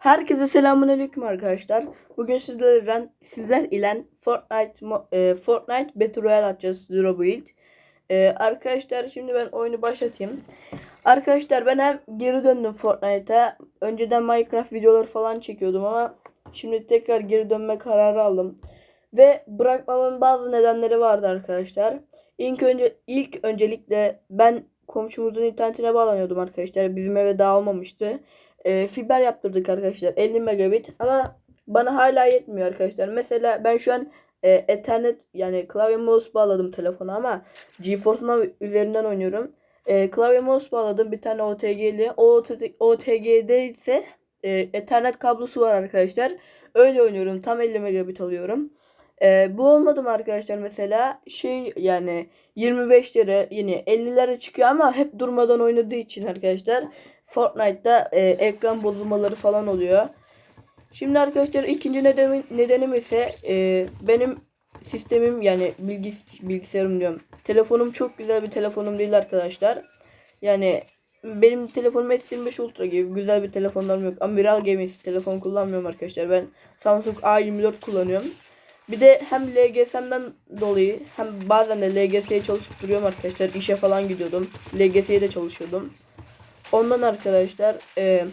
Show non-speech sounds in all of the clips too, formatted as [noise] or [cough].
Herkese selamünaleyküm arkadaşlar. Bugün sizlerle sizler ile Fortnite e, Fortnite Battle Royale atacağız Zero Build. E, arkadaşlar şimdi ben oyunu başlatayım. Arkadaşlar ben hem geri döndüm Fortnite'a. Önceden Minecraft videoları falan çekiyordum ama şimdi tekrar geri dönme kararı aldım. Ve bırakmamın bazı nedenleri vardı arkadaşlar. İlk önce ilk öncelikle ben komşumuzun internetine bağlanıyordum arkadaşlar. Bizim eve daha olmamıştı e, fiber yaptırdık arkadaşlar 50 megabit ama bana hala yetmiyor arkadaşlar. Mesela ben şu an e, Ethernet yani klavye mouse bağladım telefona ama GeForce Now üzerinden oynuyorum. E, klavye mouse bağladım bir tane OTG'li. O OTG OTG'de ise e, Ethernet kablosu var arkadaşlar. Öyle oynuyorum. Tam 50 megabit alıyorum. E, bu olmadı mı arkadaşlar mesela şey yani 25 lira yine 50'lere çıkıyor ama hep durmadan oynadığı için arkadaşlar Fortnite'da e, ekran bozulmaları falan oluyor. Şimdi arkadaşlar ikinci nedenim, nedenim ise e, benim sistemim yani bilgis bilgisayarım diyorum. Telefonum çok güzel bir telefonum değil arkadaşlar. Yani benim telefonum S25 Ultra gibi güzel bir telefonlarım yok. Amiral Games telefon kullanmıyorum arkadaşlar. Ben Samsung A24 kullanıyorum. Bir de hem LGS'mden dolayı hem bazen de LGS'ye çalışıp duruyorum arkadaşlar. İşe falan gidiyordum. LGS'ye de çalışıyordum. Ondan arkadaşlar e,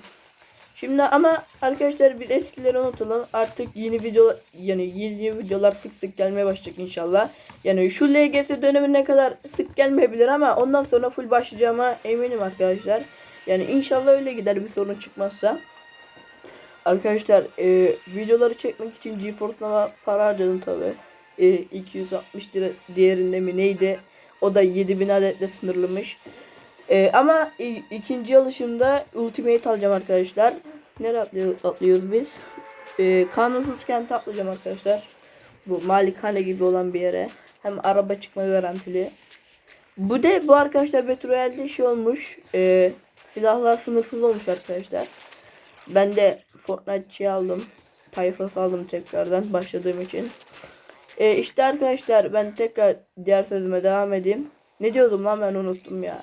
şimdi ama arkadaşlar bir eskileri unutalım. Artık yeni video yani yeni videolar sık sık gelmeye başlayacak inşallah. Yani şu LGS dönemine kadar sık gelmeyebilir ama ondan sonra full başlayacağıma eminim arkadaşlar. Yani inşallah öyle gider bir sorun çıkmazsa. Arkadaşlar e, videoları çekmek için GeForce Now'a para harcadım tabi. E, 260 lira diğerinde mi neydi? O da 7000 adetle sınırlamış. Ee, ama ikinci alışımda Ultimate alacağım arkadaşlar. Nereye atlıyor, atlıyoruz biz? Ee, kanunsuz kente atlayacağım arkadaşlar. Bu malikane gibi olan bir yere. Hem araba çıkma garantili. Bu de bu arkadaşlar Battle Royale'de şey olmuş. E, silahlar sınırsız olmuş arkadaşlar. Ben de Fortnite şey aldım. Tayfası aldım tekrardan başladığım için. E, işte arkadaşlar ben tekrar diğer sözüme devam edeyim. Ne diyordum lan ben unuttum ya.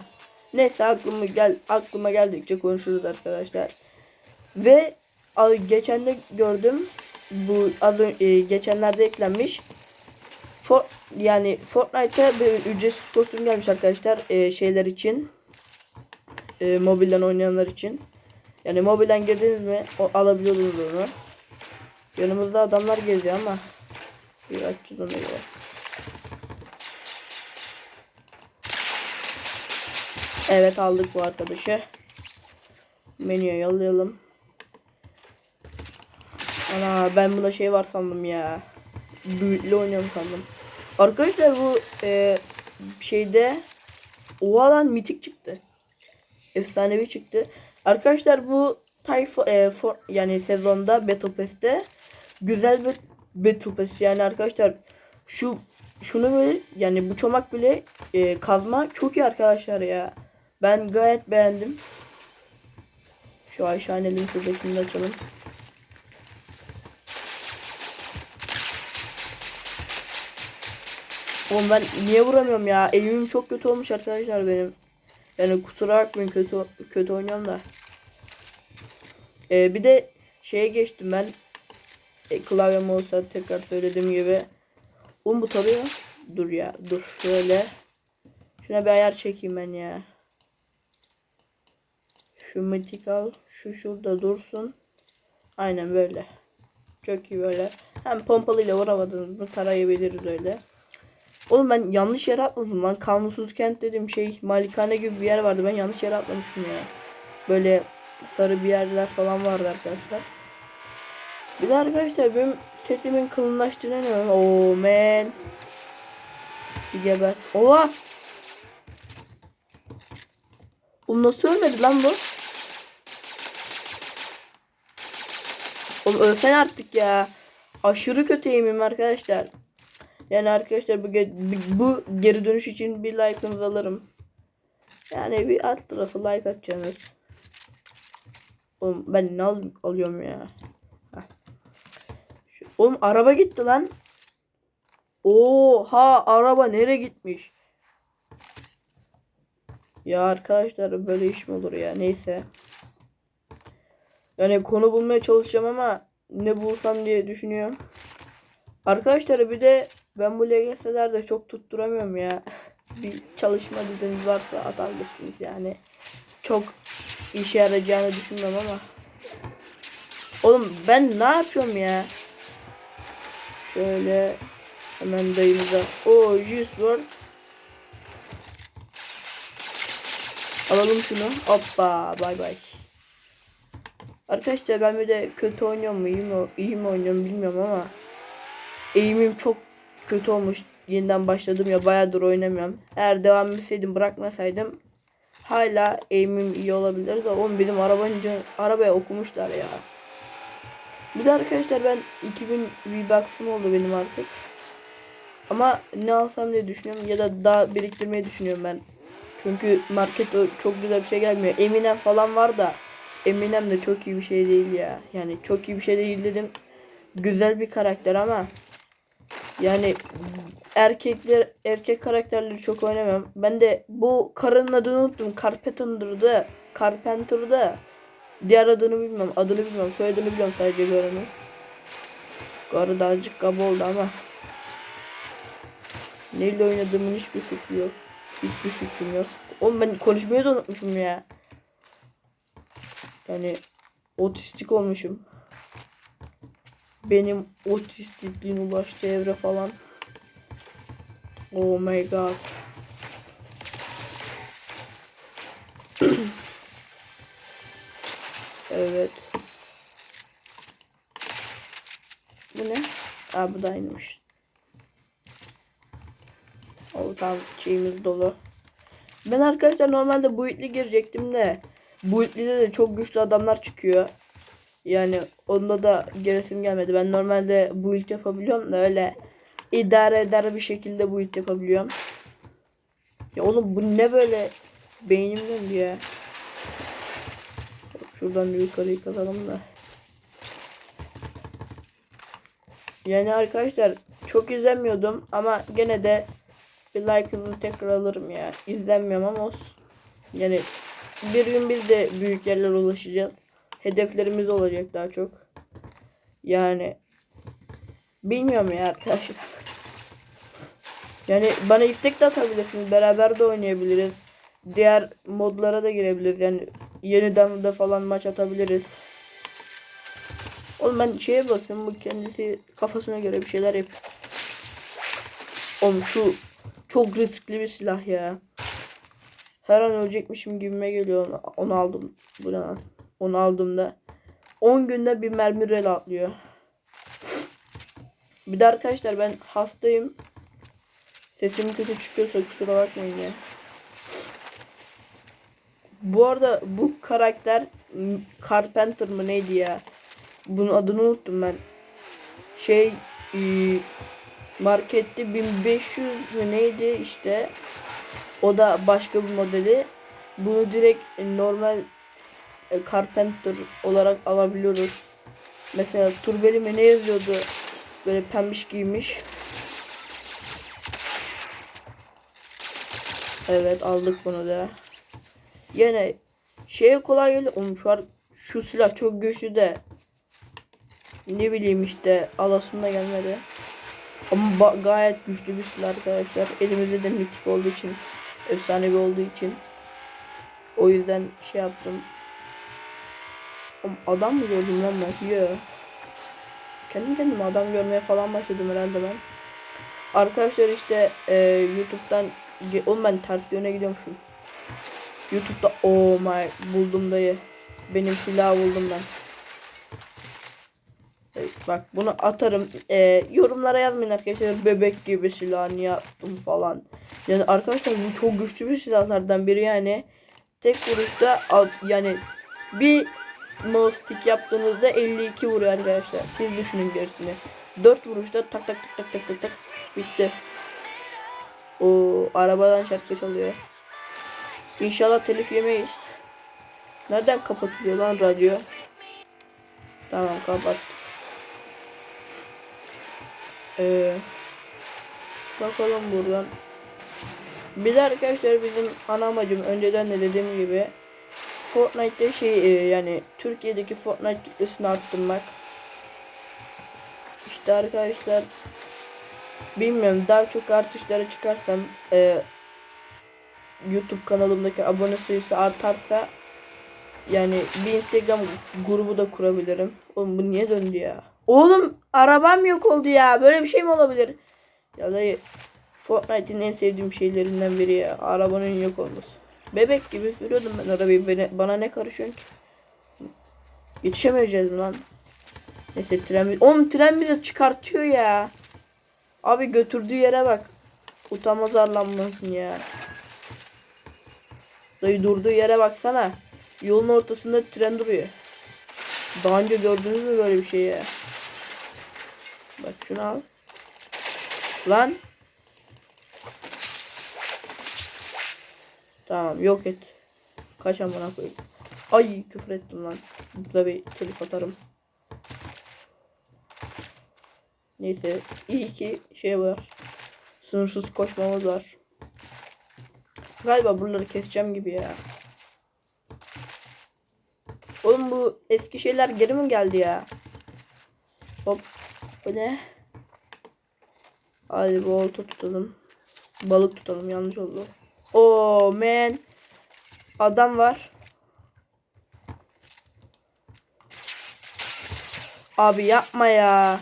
Neyse aklıma gel aklıma geldikçe konuşuruz arkadaşlar. Ve geçen de gördüm bu az e, geçenlerde eklenmiş. For, yani Fortnite'a bir ücretsiz kostüm gelmiş arkadaşlar e, şeyler için. E, mobilden oynayanlar için. Yani mobilden girdiniz mi o, alabiliyordunuz onu. Yanımızda adamlar geziyor ama bir açacağız ona göre. Evet aldık bu arkadaşı. Menüye yollayalım. Ana ben buna şey var sandım ya. Büyüklü oynuyorum sandım. Arkadaşlar bu e, şeyde o alan mitik çıktı. Efsanevi çıktı. Arkadaşlar bu tayfa e, for, yani sezonda Battle Pass'te güzel bir Battle Pass yani arkadaşlar şu şunu böyle yani bu çomak bile e, kazma çok iyi arkadaşlar ya. Ben gayet beğendim. Şu Ayşe annenin şuradakini açalım. Oğlum ben niye vuramıyorum ya? Elimim çok kötü olmuş arkadaşlar benim. Yani kusura bakmayın kötü kötü oynuyorum da. Ee, bir de şeye geçtim ben. E, klavye mouse'a tekrar söylediğim gibi. Oğlum bu tarıyor. Dur ya dur şöyle. Şuna bir ayar çekeyim ben ya. Şu mitik al. Şu şurada dursun. Aynen böyle. Çok iyi böyle. Hem pompalıyla vuramadınız mı tarayabiliriz öyle. Oğlum ben yanlış yere atladım lan. Kanunsuz kent dedim şey malikane gibi bir yer vardı. Ben yanlış yere atlamışım ya. Böyle sarı bir yerler falan vardı arkadaşlar. Bir de arkadaşlar benim sesimin kalınlaştığına ne? Oh man. Bir geber. Oha. Oğlum nasıl ölmedi lan bu? Oğlum ölsen artık ya. Aşırı kötü aim'im arkadaşlar. Yani arkadaşlar bu, bu geri dönüş için bir like'ınızı alırım. Yani bir alt tarafı like atacaksınız. Oğlum ben ne al alıyorum ya. Heh. Oğlum araba gitti lan. Oha araba nereye gitmiş? Ya arkadaşlar böyle iş mi olur ya neyse. Yani konu bulmaya çalışacağım ama ne bulsam diye düşünüyorum. Arkadaşlar bir de ben bu LGS'lerde çok tutturamıyorum ya. [laughs] Bir çalışma düzeniniz varsa atabilirsiniz yani. Çok işe yarayacağını düşünmüyorum ama. Oğlum ben ne yapıyorum ya? Şöyle hemen dayımıza. O 100 word. Alalım şunu. Hoppa bay bay. Arkadaşlar ben bir de kötü oynuyorum mu iyi mi, iyi mi oynuyorum bilmiyorum ama eğimim çok kötü olmuş. Yeniden başladım ya bayağıdır oynamıyorum. Eğer devam etseydim bırakmasaydım hala eğimim iyi olabilirdi. Oğlum benim arabanca arabaya okumuşlar ya. Bir de arkadaşlar ben 2000 V-Bucks'ım oldu benim artık. Ama ne alsam diye düşünüyorum ya da daha biriktirmeyi düşünüyorum ben. Çünkü market çok güzel bir şey gelmiyor. Eminem falan var da Eminem de çok iyi bir şey değil ya. Yani çok iyi bir şey değil dedim. Güzel bir karakter ama yani erkekler erkek karakterleri çok oynamam. Ben de bu karının adını unuttum. Carpenter'dı. Carpenter'dı. Diğer adını bilmiyorum. Adını bilmiyorum. Soyadını biliyorum sadece karının. Karı da azıcık kaba oldu ama. Neyle oynadığımın hiçbir fikri yok. Hiçbir fikrim yok. Oğlum ben konuşmayı da unutmuşum ya. Yani otistik olmuşum. Benim otistikliğin ulaştığı evre falan. Oh my god. [clears throat] evet. Bu ne? Aa bu da aynıymış. O tam şeyimiz dolu. Ben arkadaşlar normalde bu itli girecektim de bu itlide de çok güçlü adamlar çıkıyor. Yani onda da geresim gelmedi. Ben normalde bu ilk yapabiliyorum da öyle idare eder bir şekilde bu ilk yapabiliyorum. Ya oğlum bu ne böyle beynim döndü ya. Şuradan bir yukarıyı kazalım da. Yani arkadaşlar çok izlemiyordum ama gene de bir like'ınızı tekrar alırım ya. İzlenmiyorum ama olsun. Yani bir gün biz de büyük yerlere ulaşacağız. Hedeflerimiz olacak daha çok. Yani bilmiyorum ya arkadaşlar. Yani bana istek de atabilirsiniz. Beraber de oynayabiliriz. Diğer modlara da girebiliriz. Yani yeniden de falan maç atabiliriz. Oğlum ben şeye bakıyorum bu kendisi kafasına göre bir şeyler yap. Oğlum şu çok riskli bir silah ya. Her an ölecekmişim gibime geliyor. Onu, aldım. Bu ne lan? Onu aldığımda 10 günde bir mermi rel atlıyor. Bir de arkadaşlar ben hastayım. Sesim kötü çıkıyorsa kusura bakmayın ya. Bu arada bu karakter Carpenter mı neydi ya? Bunun adını unuttum ben. Şey e, markette 1500 mü neydi işte. O da başka bir modeli. Bunu direkt normal e, Carpenter olarak alabiliyoruz. Mesela Turbeli ne yazıyordu? Böyle pembiş giymiş. Evet aldık bunu da. Yine şeye kolay geliyor. Oğlum şu, şu silah çok güçlü de. Ne bileyim işte alasım da gelmedi. Ama gayet güçlü bir silah arkadaşlar. Elimizde de mitik olduğu için. Efsanevi olduğu için. O yüzden şey yaptım. Adam mı gördüm lan ben? Yo. Kendi kendime adam görmeye falan başladım herhalde ben. Arkadaşlar işte e, YouTube'dan oğlum ben ters yöne gidiyormuşum. YouTube'da oh my buldum dayı. Benim silahı buldum ben. Bak bunu atarım. E, yorumlara yazmayın arkadaşlar bebek gibi silah niye attım falan. Yani arkadaşlar bu çok güçlü bir silahlardan biri yani. Tek vuruşta yani bir mouse stick yaptığınızda 52 vuruyor arkadaşlar. Siz düşünün gerisini. 4 vuruşta tak tak tak tak tak tak tak bitti. O arabadan şarkı çalıyor. İnşallah telif yemeyiz. Nereden kapatılıyor lan radyo? Tamam kapat. Ee, bakalım buradan. De arkadaşlar bizim ana amacım önceden de dediğim gibi Fortnite'de şey e, yani Türkiye'deki Fortnite kitlesini arttırmak. İşte arkadaşlar bilmiyorum daha çok artışlara çıkarsam e, YouTube kanalımdaki abone sayısı artarsa yani bir Instagram grubu da kurabilirim. Oğlum bu niye döndü ya? Oğlum arabam yok oldu ya. Böyle bir şey mi olabilir? Ya dayı Fortnite'in en sevdiğim şeylerinden biri ya. Arabanın yok olması. Bebek gibi sürüyordum ben arabayı. Bana, ne karışıyorsun ki? Yetişemeyeceğiz lan? Neyse tren, oğlum tren bizi çıkartıyor ya. Abi götürdüğü yere bak. Utanmaz arlanmasın ya. Dayı durduğu yere baksana. Yolun ortasında tren duruyor. Daha önce gördünüz mü böyle bir şey ya? Bak şunu al. Lan. Tamam yok et. Kaç amına koyayım. Ay küfür ettim lan. Burada bir telif atarım. Neyse iyi ki şey var. Sınırsız koşmamız var. Galiba buraları keseceğim gibi ya. Oğlum bu eski şeyler geri mi geldi ya? Hop. Bu ne? Hadi bu olta tutalım. Balık tutalım yanlış oldu. Oo man. Adam var. Abi yapma ya.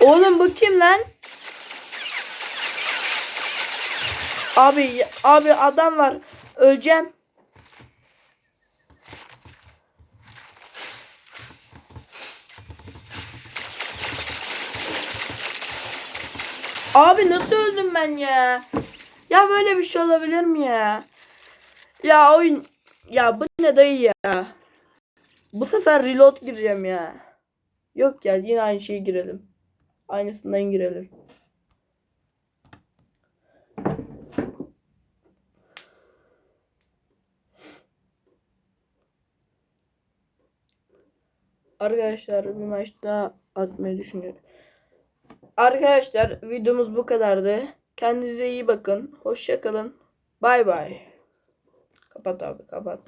Oğlum bu kim lan? Abi abi adam var. Öleceğim. Abi nasıl öldüm ben ya? Ya böyle bir şey olabilir mi ya? Ya oyun ya bu ne dayı ya? Bu sefer reload gireceğim ya. Yok ya yine aynı şeye girelim. Aynısından girelim. Arkadaşlar bir maç daha atmayı düşünüyorum. Arkadaşlar videomuz bu kadardı. Kendinize iyi bakın. Hoşça kalın. Bay bay. Kapat abi kapat.